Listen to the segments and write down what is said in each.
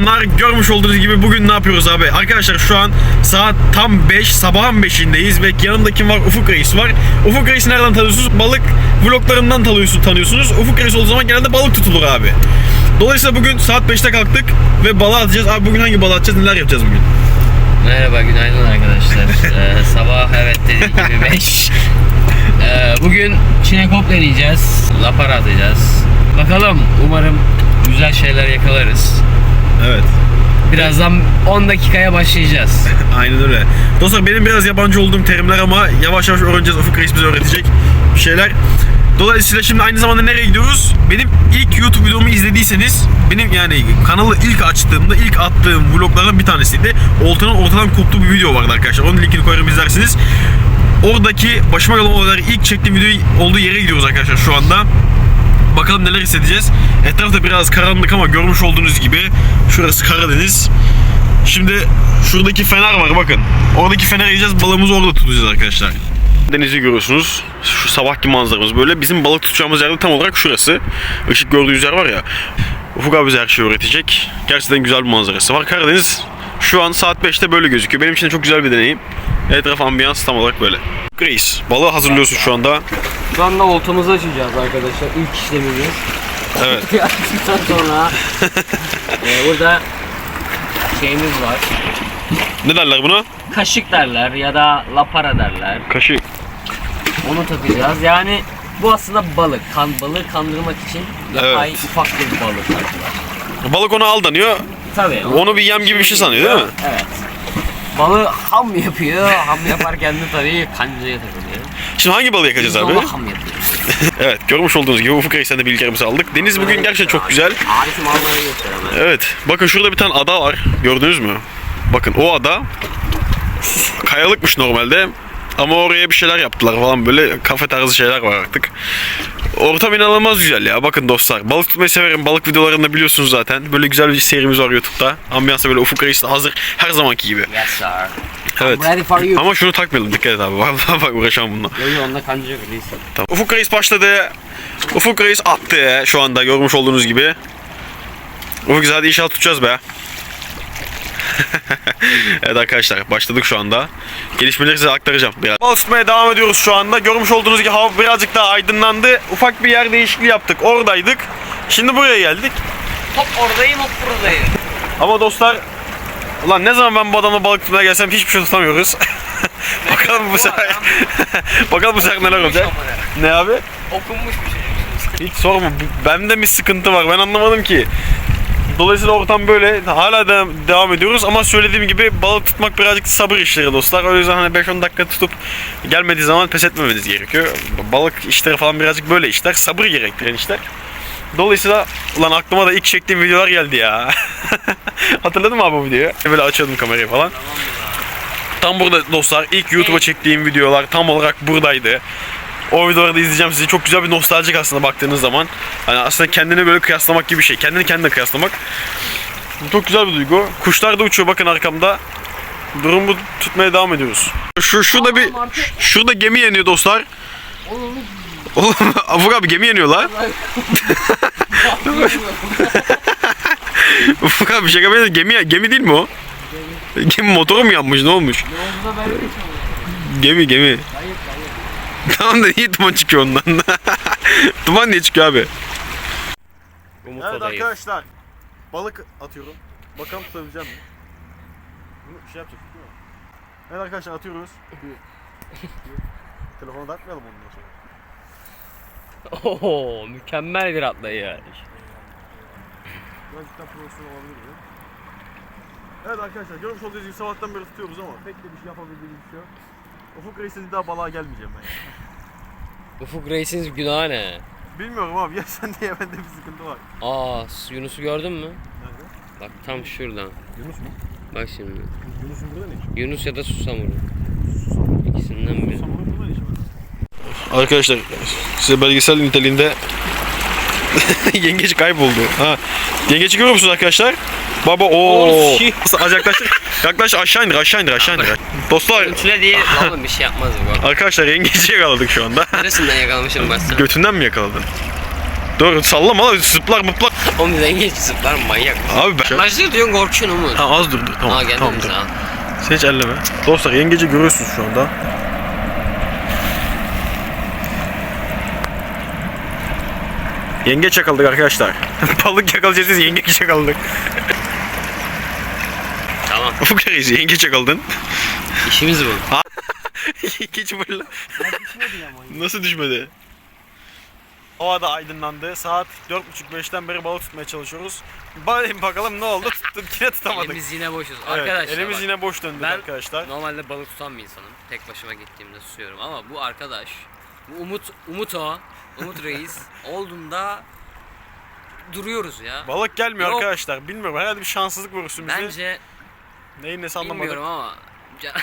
Bunlar görmüş olduğunuz gibi bugün ne yapıyoruz abi? Arkadaşlar şu an saat tam 5, sabahın 5'indeyiz ve yanımda kim var? Ufuk Reis var. Ufuk Reis'i nereden tanıyorsunuz? Balık vloglarından tanıyorsunuz, tanıyorsunuz. Ufuk Reis olduğu zaman genelde balık tutulur abi. Dolayısıyla bugün saat 5'te kalktık ve balığa atacağız. Abi bugün hangi balığı atacağız, neler yapacağız bugün? Merhaba, günaydın arkadaşlar. Ee, sabah evet dediğim gibi 5. Ee, bugün çinekop deneyeceğiz. Lapar atacağız. Bakalım umarım güzel şeyler yakalarız. Evet. Birazdan 10 dakikaya başlayacağız. Aynen öyle. Dostlar benim biraz yabancı olduğum terimler ama yavaş yavaş öğreneceğiz. Ufuk Reis bize öğretecek bir şeyler. Dolayısıyla şimdi aynı zamanda nereye gidiyoruz? Benim ilk YouTube videomu izlediyseniz benim yani kanalı ilk açtığımda ilk attığım vloglardan bir tanesiydi. Oltanın ortadan koptuğu bir video vardı arkadaşlar. Onun linkini koyarım izlersiniz. Oradaki başıma gelen olayları ilk çektiğim video olduğu yere gidiyoruz arkadaşlar şu anda. Bakalım neler hissedeceğiz. Etrafta biraz karanlık ama görmüş olduğunuz gibi şurası Karadeniz. Şimdi şuradaki fener var bakın. Oradaki fenere gideceğiz balığımızı orada tutacağız arkadaşlar. Denizi görüyorsunuz. Şu sabahki manzaramız böyle. Bizim balık tutacağımız yerde tam olarak şurası. Işık gördüğünüz yer var ya. Ufuk abi bize her şeyi öğretecek. Gerçekten güzel bir manzarası var. Karadeniz şu an saat 5'te böyle gözüküyor. Benim için de çok güzel bir deneyim. Etraf ambiyans tam olarak böyle. Grace, balığı hazırlıyorsun şu anda. Şu anda oltamızı açacağız arkadaşlar. İlk işlemimiz. Evet. Açtıktan sonra e, burada şeyimiz var. Ne derler buna? Kaşık derler ya da lapara derler. Kaşık. Onu takacağız. Yani bu aslında balık. Kan balığı kandırmak için yapay Evet. ufak bir balık arkadaşlar. Balık ona aldanıyor. Tabii. Onu bir yem gibi bir şey sanıyor değil mi? Evet. Balığı ham yapıyor. Ham yaparken de tabii kancaya takılıyor. Şimdi hangi balığı yakacağız abi? ham yapıyoruz. Evet görmüş olduğunuz gibi Ufuk Reis'ten de bilgilerimizi aldık. Deniz bugün gerçekten çok güzel. Almaya götür hemen. Evet bakın şurada bir tane ada var. Gördünüz mü? Bakın o ada kayalıkmış normalde. Ama oraya bir şeyler yaptılar falan böyle kafe tarzı şeyler var artık. Ortam inanılmaz güzel ya. Bakın dostlar balık tutmayı severim. Balık videolarını da biliyorsunuz zaten. Böyle güzel bir serimiz var YouTube'da. Ambiyansa böyle Ufuk de hazır. Her zamanki gibi. Yes sir. Evet. I'm ready for you. Ama şunu takmayalım dikkat et abi. Vallahi bak uğraşamam bununla. Yo yo onda kanca yok değilsin. Tamam. Ufuk Reis başladı. Ufuk Reis attı şu anda görmüş olduğunuz gibi. Ufuk hadi inşallah tutacağız be. evet arkadaşlar başladık şu anda. Gelişmeleri size aktaracağım biraz. Balık tutmaya devam ediyoruz şu anda. Görmüş olduğunuz gibi hava birazcık daha aydınlandı. Ufak bir yer değişikliği yaptık. Oradaydık. Şimdi buraya geldik. Hop oradayım hop buradayım. Ama dostlar Ulan ne zaman ben bu adamla balık tutmaya gelsem hiçbir şey tutamıyoruz. Bakalım bu sefer. Bakalım bu sefer neler olacak. Ne abi? Okunmuş bir şey. Hiç sorma. Bende bir sıkıntı var. Ben anlamadım ki. Dolayısıyla ortam böyle. Hala da devam ediyoruz ama söylediğim gibi balık tutmak birazcık sabır işleri dostlar. O yüzden hani 5-10 dakika tutup gelmediği zaman pes etmemeniz gerekiyor. Balık işleri falan birazcık böyle işler. Sabır gerektiren işler. Dolayısıyla ulan aklıma da ilk çektiğim videolar geldi ya. Hatırladın mı abi bu videoyu? Böyle açıyordum kamerayı falan. Tam burada dostlar ilk YouTube'a çektiğim videolar tam olarak buradaydı. O videoları da izleyeceğim sizi. Çok güzel bir nostaljik aslında baktığınız zaman. Hani aslında kendini böyle kıyaslamak gibi bir şey. Kendini kendine kıyaslamak. Çok güzel bir duygu. Kuşlar da uçuyor bakın arkamda. Durumu tutmaya devam ediyoruz. Şu şurada bir şurada gemi yanıyor dostlar. Oğlum Afuk abi gemi yanıyor la. Ufuk abi şaka bir gemi gemi değil mi o? Gemi motoru mu yanmış ne olmuş? Gemi gemi. Tamam da niye duman çıkıyor ondan? duman niye çıkıyor abi? Umut Evet odayı. arkadaşlar. Balık atıyorum. Bakalım tutabileceğim mi? Bunu şey yapacak değil mi? Evet arkadaşlar atıyoruz. Telefonu da atmayalım ondan sonra. Oho mükemmel bir atlayış. Birazcık profesyonel olabilir mi? Evet arkadaşlar görmüş olduğunuz gibi sabahtan beri tutuyoruz ama pek de bir şey yapabildiğimiz bir şey yok. Ufuk Reis'in daha balığa gelmeyeceğim ben yani. Ufuk Reis'in günahı ne? Bilmiyorum abi ya sen de ya bende bir sıkıntı var. Aa Yunus'u gördün mü? Nerede? Bak tam şuradan. Yunus mu? Bak şimdi. Yunus'un burada ne işi Yunus ya da Susamuru. İkisinden biri. Samur'un burada ne işi var? Arkadaşlar size belgesel niteliğinde yengeç kayboldu. Ha. Yengeci görüyor musunuz arkadaşlar? Baba o. Shit. Az yaklaştır. Yaklaş aşağı indir aşağı indir aşağı indir. Dostlar Ölçüle değil. Oğlum bir şey yapmaz bu. arkadaşlar yengeci yakaladık şu anda. Neresinden yakalamışım başsa? Götünden mi yakaladın? Dur sallama lan zıplak mıplak. Oğlum yengeç zıplar manyak. Abi ben... Başlık diyorsun korkuyorsun Umut. Tamam az dur dur tamam. Aa geldi tamam dur. Sen hiç elleme. Dostlar yengeci görüyorsunuz şu anda. Yengeç yakaladık arkadaşlar. Balık yakalayacağız yengeç yakaladık. Tamam. Ufuk reis yengeç yakaladın. İşimiz bu. yengeç böyle. Nasıl düşmedi? Hava da aydınlandı. Saat 4.30-5'ten beri balık tutmaya çalışıyoruz. Bakalım bakalım ne oldu? Tuttuk yine tutamadık. Elimiz yine boşuz. Evet, Arkadaşlar elimiz bak, yine boş döndü ben arkadaşlar. normalde balık tutan bir insanım. Tek başıma gittiğimde tutuyorum ama bu arkadaş bu Umut Umut o Umut Reis olduğunda duruyoruz ya. Balık gelmiyor Yok. arkadaşlar. Bilmiyorum herhalde bir şanssızlık var üstümüzde. Bence Neyin nesi anlamadım. bilmiyorum ama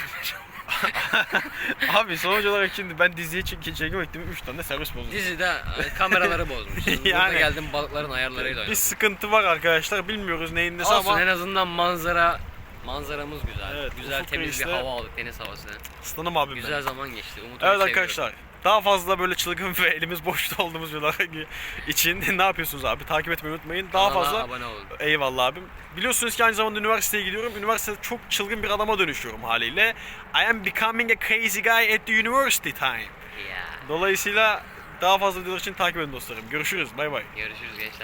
Abi sonuç olarak şimdi ben diziye çek çekmek istedim 3 tane de servis bozuldu. dizide e, kameraları bozmuş. Burada Yani. geldim balıkların ayarlarıyla Bir oynadım. sıkıntı var arkadaşlar. Bilmiyoruz neyin nesi Olsun ama en azından manzara manzaramız güzel. Evet, güzel Ufuk temiz bir Reis'le- hava aldık deniz havası. ıslanım abim Güzel benim. zaman geçti. Umut'u Evet arkadaşlar. Daha fazla böyle çılgın ve elimiz boşta olduğumuz videolar için ne yapıyorsunuz abi? Takip etmeyi unutmayın. Daha Kanala fazla abone olun. Eyvallah abim. Biliyorsunuz ki aynı zamanda üniversiteye gidiyorum. Üniversitede çok çılgın bir adama dönüşüyorum haliyle. I am becoming a crazy guy at the university time. Ya. Dolayısıyla daha fazla videolar için takip edin dostlarım. Görüşürüz. Bay bay. Görüşürüz gençler.